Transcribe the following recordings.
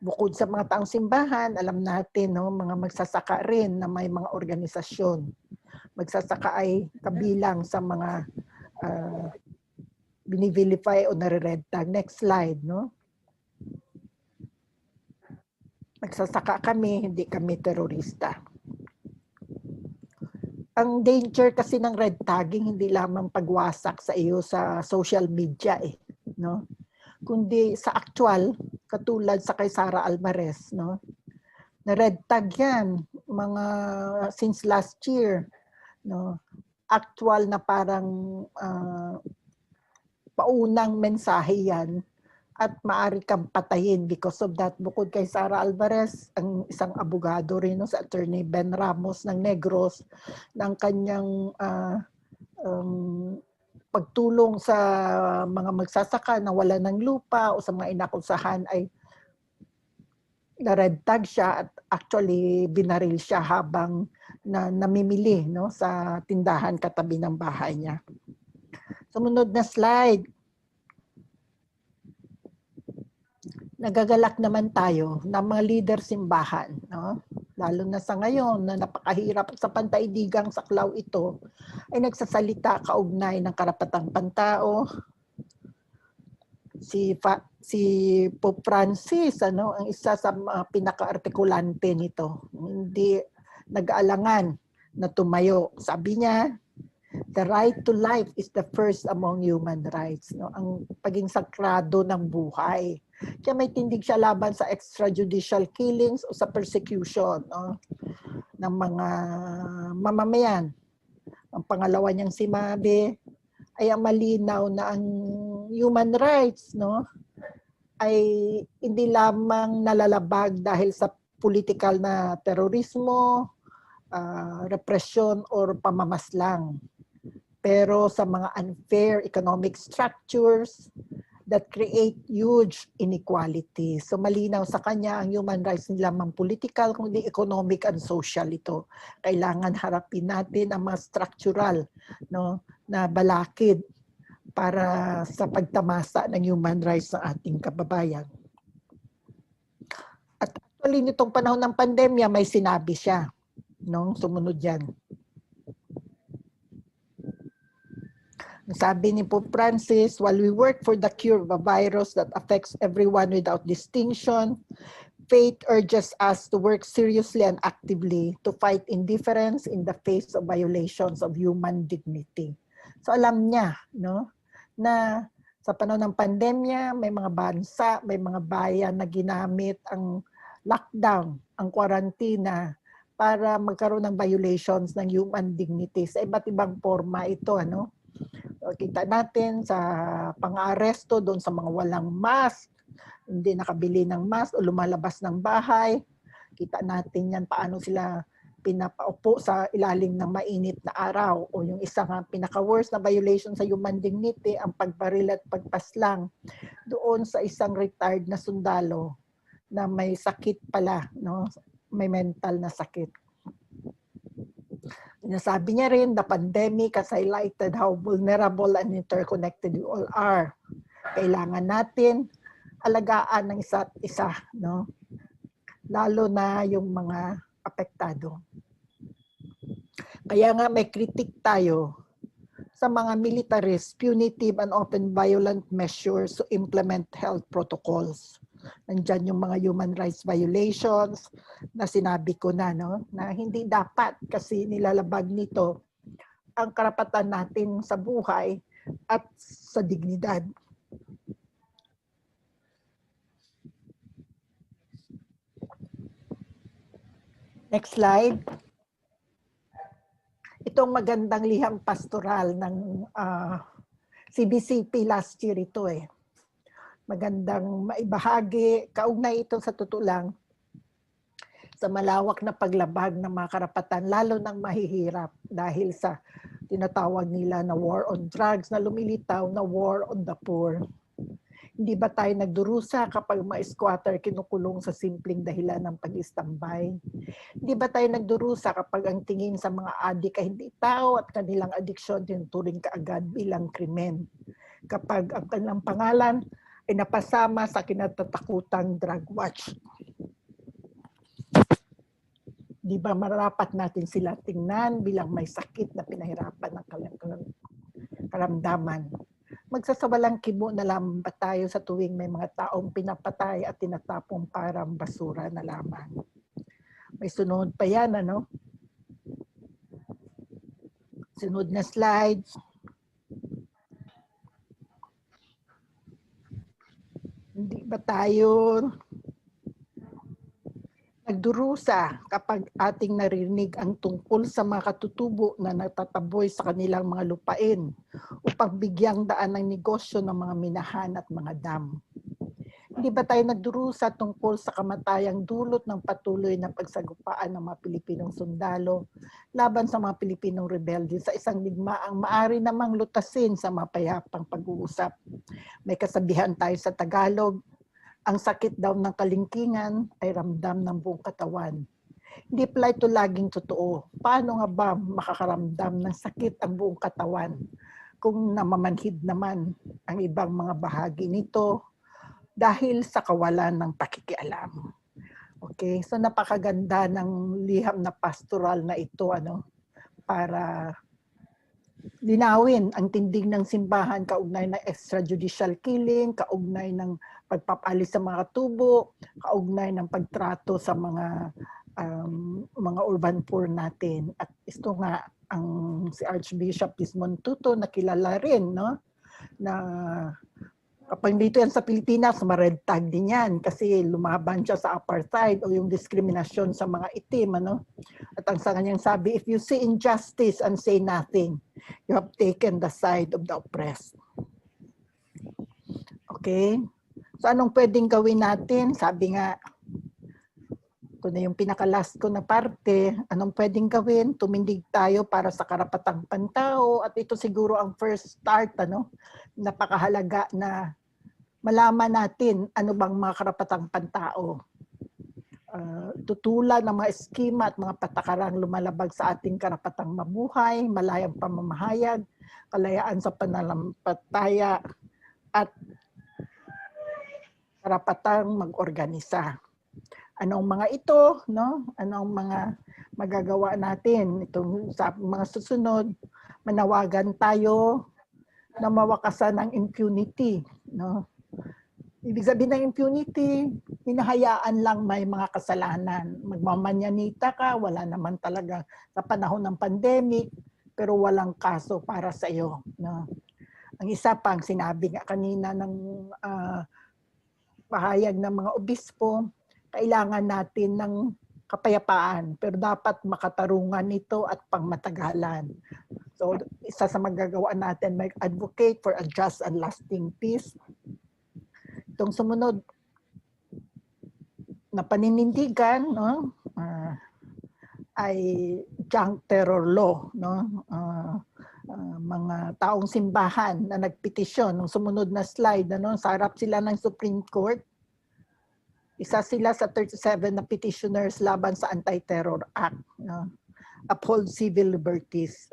bukod sa mga taong simbahan, alam natin, no, mga magsasaka rin na may mga organisasyon. Magsasaka ay kabilang sa mga uh, binivilify o nare-red tag. Next slide, no? Magsasaka kami, hindi kami terorista. Ang danger kasi ng red tagging hindi lamang pagwasak sa iyo sa social media eh, no? Kundi sa actual, katulad sa kay Sara Alvarez, no? Na red tag 'yan mga since last year, no? Actual na parang uh, paunang mensahe 'yan at maari kang patayin because of that. Bukod kay Sara Alvarez, ang isang abogado rin no, sa attorney Ben Ramos ng Negros, ng kanyang uh, um, pagtulong sa mga magsasaka na wala ng lupa o sa mga inakusahan ay na-red tag siya at actually binaril siya habang na namimili no sa tindahan katabi ng bahay niya. Sumunod na slide. nagagalak naman tayo ng mga leader simbahan, no? lalo na sa ngayon na napakahirap sa pantaidigang saklaw ito, ay nagsasalita kaugnay ng karapatang pantao. Si, Fa, si Pope Francis, ano, ang isa sa mga pinaka-artikulante nito, hindi nag-aalangan na tumayo. Sabi niya, the right to life is the first among human rights. No? Ang paging sakrado ng buhay kaya may tindig siya laban sa extrajudicial killings o sa persecution no, ng mga mamamayan. Ang pangalawa niyang simabi ay ang malinaw na ang human rights no ay hindi lamang nalalabag dahil sa political na terorismo, uh, repression or pamamaslang. Pero sa mga unfair economic structures, that create huge inequality. So malinaw sa kanya ang human rights hindi lamang political kundi economic and social ito. Kailangan harapin natin ang mga structural no na balakid para sa pagtamasa ng human rights ng ating kababayan. At actually nitong panahon ng pandemya may sinabi siya no sumunod yan. Sabi ni Pope Francis, while we work for the cure of a virus that affects everyone without distinction, faith urges us to work seriously and actively to fight indifference in the face of violations of human dignity. So alam niya, no, na sa panahon ng pandemya, may mga bansa, may mga bayan na ginamit ang lockdown, ang kwarantina para magkaroon ng violations ng human dignity sa iba't ibang forma ito, ano? Kita natin sa pang-aresto doon sa mga walang mask, hindi nakabili ng mask o lumalabas ng bahay. Kita natin yan paano sila pinapaupo sa ilalim ng mainit na araw o yung isang pinaka-worst na violation sa human dignity ang pagbaril at pagpaslang doon sa isang retired na sundalo na may sakit pala, no? may mental na sakit. Nasabi niya rin, the pandemic has highlighted how vulnerable and interconnected we all are. Kailangan natin alagaan ng isa't isa, no? Lalo na yung mga apektado. Kaya nga may kritik tayo sa mga militarist, punitive and often violent measures to implement health protocols. Nandyan yung mga human rights violations na sinabi ko na, no? na hindi dapat kasi nilalabag nito ang karapatan natin sa buhay at sa dignidad. Next slide. Itong magandang liham pastoral ng uh, ah, CBCP last year ito eh magandang maibahagi. Kaugnay ito sa totoo lang sa malawak na paglabag ng mga karapatan, lalo ng mahihirap dahil sa tinatawag nila na war on drugs na lumilitaw na war on the poor. Hindi ba tayo nagdurusa kapag mga squatter kinukulong sa simpleng dahilan ng pag-istambay? Hindi ba tayo nagdurusa kapag ang tingin sa mga adik ay hindi tao at kanilang adiksyon tinuturing kaagad bilang krimen? Kapag ang kanilang pangalan ay napasama sa kinatatakutang drug watch. Di ba marapat natin sila tingnan bilang may sakit na pinahirapan ng karamdaman. Magsasawalang kibo na lamang ba tayo sa tuwing may mga taong pinapatay at tinatapong parang basura na lamang. May sunod pa yan, ano? Sunod na slides. Hindi ba tayo nagdurusa kapag ating narinig ang tungkol sa mga katutubo na natataboy sa kanilang mga lupain upang bigyang daan ng negosyo ng mga minahan at mga dam? Hindi ba tayo nagdurusa tungkol sa kamatayang dulot ng patuloy na pagsagupaan ng mga Pilipinong sundalo laban sa mga Pilipinong rebelde sa isang digmaang maari namang lutasin sa mapayapang pag-uusap? May kasabihan tayo sa Tagalog, ang sakit daw ng kalingkingan ay ramdam ng buong katawan. Hindi pala ito laging totoo. Paano nga ba makakaramdam ng sakit ang buong katawan kung namamanhid naman ang ibang mga bahagi nito dahil sa kawalan ng pakikialam. Okay, so napakaganda ng liham na pastoral na ito ano para linawin ang tindig ng simbahan kaugnay ng extrajudicial killing, kaugnay ng pagpapalis sa mga tubo, kaugnay ng pagtrato sa mga um, mga urban poor natin. At ito nga ang si Archbishop Desmond Tutu na kilala rin no na kapag dito yan sa Pilipinas, ma-red tag din yan kasi lumaban siya sa apartheid o yung diskriminasyon sa mga itim. Ano? At ang sa kanyang sabi, if you see injustice and say nothing, you have taken the side of the oppressed. Okay? So anong pwedeng gawin natin? Sabi nga, ito na yung pinaka-last ko na parte. Anong pwedeng gawin? Tumindig tayo para sa karapatang pantao. At ito siguro ang first start, ano? Napakahalaga na malaman natin ano bang mga karapatang pantao. Uh, tutulan ng mga eskima at mga patakarang lumalabag sa ating karapatang mabuhay, malayang pamamahayag, kalayaan sa pananampalataya, at karapatang mag-organisa. Anong mga ito, no? Anong mga magagawa natin itong sa mga susunod, manawagan tayo na mawakasan ng impunity, no? Ibig sabihin ng impunity, hinahayaan lang may mga kasalanan. Magmamanyanita ka, wala naman talaga sa panahon ng pandemic, pero walang kaso para sa iyo. No? Ang isa pang sinabi nga kanina ng uh, pahayag ng mga obispo, kailangan natin ng kapayapaan, pero dapat makatarungan nito at pangmatagalan. So, isa sa magagawa natin, may advocate for a just and lasting peace, itong sumunod na paninindigan no uh, ay junk terror law no uh, uh, mga taong simbahan na nagpetisyon nung sumunod na slide ano sa harap sila ng Supreme Court isa sila sa 37 na petitioners laban sa Anti-Terror Act no? uphold civil liberties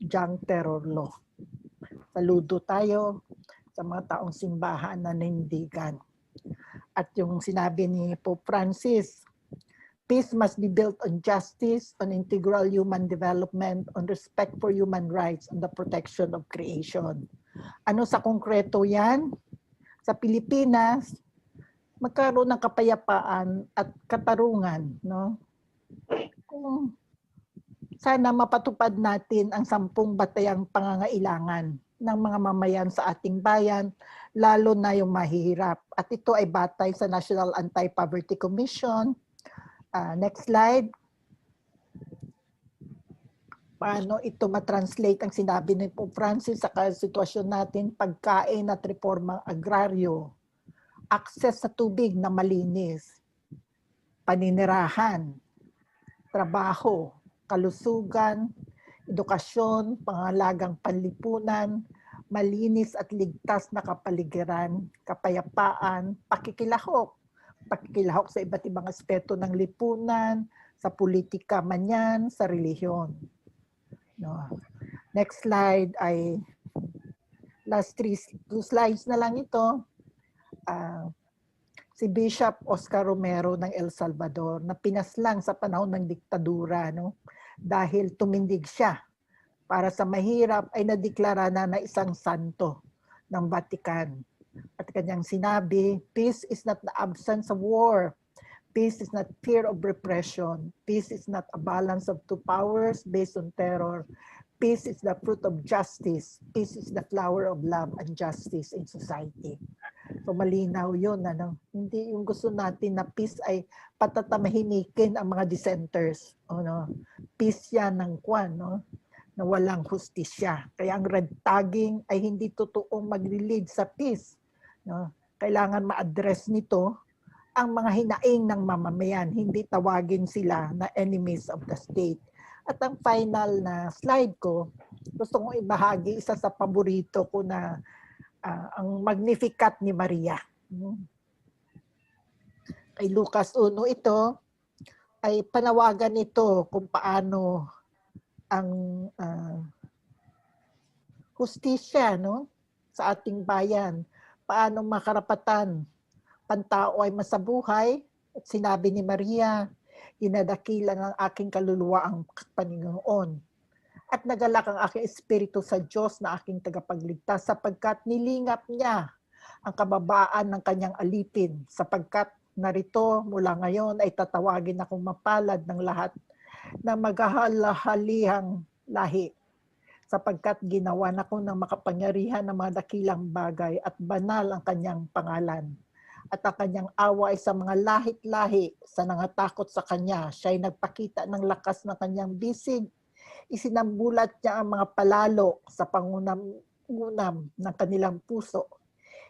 junk terror law saludo tayo sa mga taong simbahan na nanindigan. At yung sinabi ni Pope Francis, peace must be built on justice, on integral human development, on respect for human rights, on the protection of creation. Ano sa konkreto yan? Sa Pilipinas, magkaroon ng kapayapaan at katarungan. No? Kung sana mapatupad natin ang sampung batayang pangangailangan ng mga mamayan sa ating bayan, lalo na yung mahihirap. At ito ay batay sa National Anti-Poverty Commission. Uh, next slide. Paano ito matranslate ang sinabi ni Pope Francis sa sitwasyon natin, pagkain at reformang agraryo, access sa tubig na malinis, paninirahan, trabaho, kalusugan, edukasyon, pangalagang panlipunan, malinis at ligtas na kapaligiran, kapayapaan, pakikilahok. Pakikilahok sa iba't ibang aspeto ng lipunan, sa politika man yan, sa relihiyon. No. Next slide ay last three two slides na lang ito. ah, si Bishop Oscar Romero ng El Salvador na pinaslang sa panahon ng diktadura no dahil tumindig siya para sa mahirap ay nadeklara na na isang santo ng Vatican. At kanyang sinabi, peace is not the absence of war. Peace is not fear of repression. Peace is not a balance of two powers based on terror. Peace is the fruit of justice. Peace is the flower of love and justice in society. So malinaw yun. Ano? Hindi yung gusto natin na peace ay patatamahinikin ang mga dissenters. Ano? Yan ng kwan. No? na walang hustisya. Kaya ang red tagging ay hindi totoong magli-lead sa peace. No? Kailangan ma-address nito ang mga hinaing ng mamamayan, hindi tawagin sila na enemies of the state. At ang final na slide ko, gusto kong ibahagi isa sa paborito ko na ah, ang Magnificat ni Maria. Hmm. Kay Lucas 1 ito ay panawagan nito kung paano ang ah, hustisya no sa ating bayan. Paano makarapatan? Pantao ay masabuhay at sinabi ni Maria dinadakilan ng aking kaluluwa ang Panginoon. At nagalak ang aking espiritu sa Diyos na aking tagapagligtas sapagkat nilingap niya ang kababaan ng kanyang alipin sapagkat narito mula ngayon ay tatawagin akong mapalad ng lahat na maghahalahaliang lahi sapagkat ginawa na ko ng makapangyarihan ng mga dakilang bagay at banal ang kanyang pangalan. At ang kanyang awa ay sa mga lahit-lahi sa nangatakot sa kanya. Siya ay nagpakita ng lakas ng kanyang bisig. Isinambulat niya ang mga palalo sa pangunam-unam ng kanilang puso.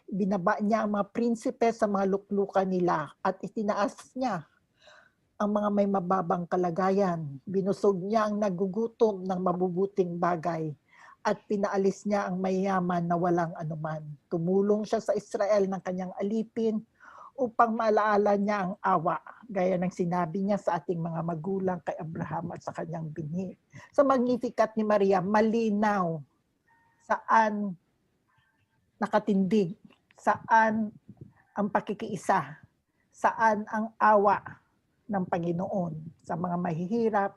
Binaba niya ang mga prinsipe sa mga luklukan nila at itinaas niya ang mga may mababang kalagayan. Binusog niya ang nagugutom ng mabubuting bagay at pinaalis niya ang mayaman na walang anuman. Tumulong siya sa Israel ng kanyang alipin upang maalaala niya ang awa, gaya ng sinabi niya sa ating mga magulang kay Abraham at sa kanyang binhi. Sa Magnificat ni Maria, malinaw saan nakatindig, saan ang pakikiisa, saan ang awa ng Panginoon sa mga mahihirap,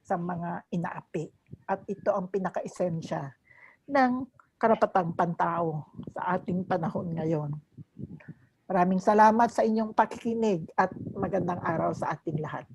sa mga inaapi. At ito ang pinaka-esensya ng karapatang pantao sa ating panahon ngayon. Maraming salamat sa inyong pakikinig at magandang araw sa ating lahat.